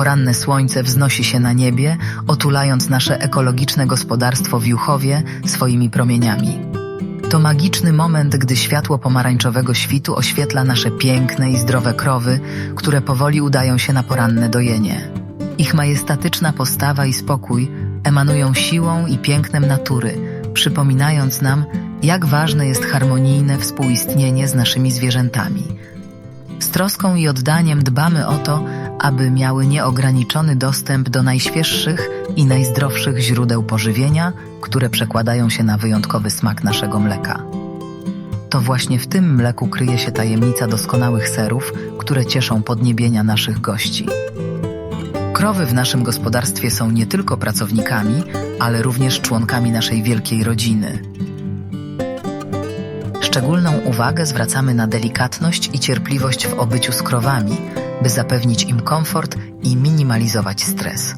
Poranne słońce wznosi się na niebie, otulając nasze ekologiczne gospodarstwo w Juchowie swoimi promieniami. To magiczny moment, gdy światło pomarańczowego świtu oświetla nasze piękne i zdrowe krowy, które powoli udają się na poranne dojenie. Ich majestatyczna postawa i spokój emanują siłą i pięknem natury, przypominając nam, jak ważne jest harmonijne współistnienie z naszymi zwierzętami. Z troską i oddaniem dbamy o to, aby miały nieograniczony dostęp do najświeższych i najzdrowszych źródeł pożywienia, które przekładają się na wyjątkowy smak naszego mleka. To właśnie w tym mleku kryje się tajemnica doskonałych serów, które cieszą podniebienia naszych gości. Krowy w naszym gospodarstwie są nie tylko pracownikami, ale również członkami naszej wielkiej rodziny. Szczególną uwagę zwracamy na delikatność i cierpliwość w obyciu z krowami, by zapewnić im komfort i minimalizować stres.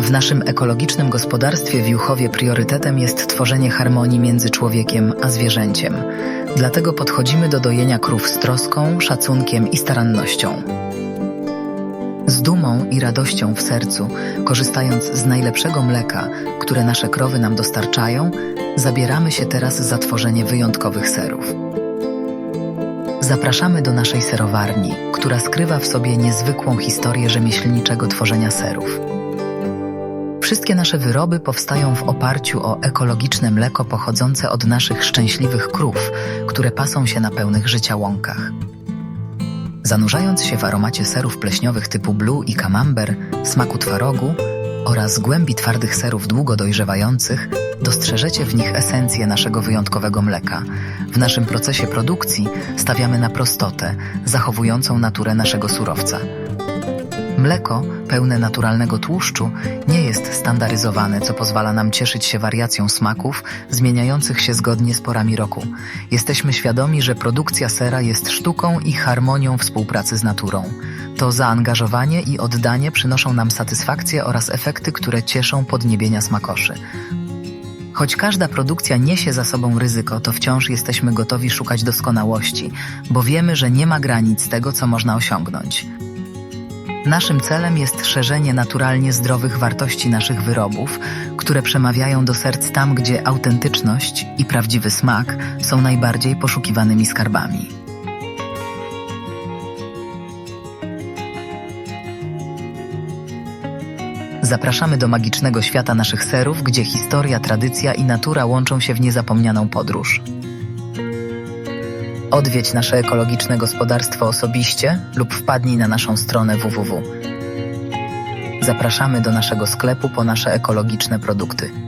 W naszym ekologicznym gospodarstwie w Juchowie priorytetem jest tworzenie harmonii między człowiekiem a zwierzęciem. Dlatego podchodzimy do dojenia krów z troską, szacunkiem i starannością. Z dumą i radością w sercu, korzystając z najlepszego mleka, które nasze krowy nam dostarczają, zabieramy się teraz za tworzenie wyjątkowych serów. Zapraszamy do naszej serowarni, która skrywa w sobie niezwykłą historię rzemieślniczego tworzenia serów. Wszystkie nasze wyroby powstają w oparciu o ekologiczne mleko pochodzące od naszych szczęśliwych krów, które pasą się na pełnych życia łąkach. Zanurzając się w aromacie serów pleśniowych typu blue i camembert, smaku twarogu oraz głębi twardych serów długo dojrzewających, dostrzeżecie w nich esencję naszego wyjątkowego mleka. W naszym procesie produkcji stawiamy na prostotę, zachowującą naturę naszego surowca. Mleko, pełne naturalnego tłuszczu, nie jest standaryzowane, co pozwala nam cieszyć się wariacją smaków zmieniających się zgodnie z porami roku. Jesteśmy świadomi, że produkcja sera jest sztuką i harmonią współpracy z naturą. To zaangażowanie i oddanie przynoszą nam satysfakcję oraz efekty, które cieszą podniebienia smakoszy. Choć każda produkcja niesie za sobą ryzyko, to wciąż jesteśmy gotowi szukać doskonałości, bo wiemy, że nie ma granic tego, co można osiągnąć. Naszym celem jest szerzenie naturalnie zdrowych wartości naszych wyrobów, które przemawiają do serc tam, gdzie autentyczność i prawdziwy smak są najbardziej poszukiwanymi skarbami. Zapraszamy do magicznego świata naszych serów, gdzie historia, tradycja i natura łączą się w niezapomnianą podróż. Odwiedź nasze ekologiczne gospodarstwo osobiście lub wpadnij na naszą stronę www. Zapraszamy do naszego sklepu po nasze ekologiczne produkty.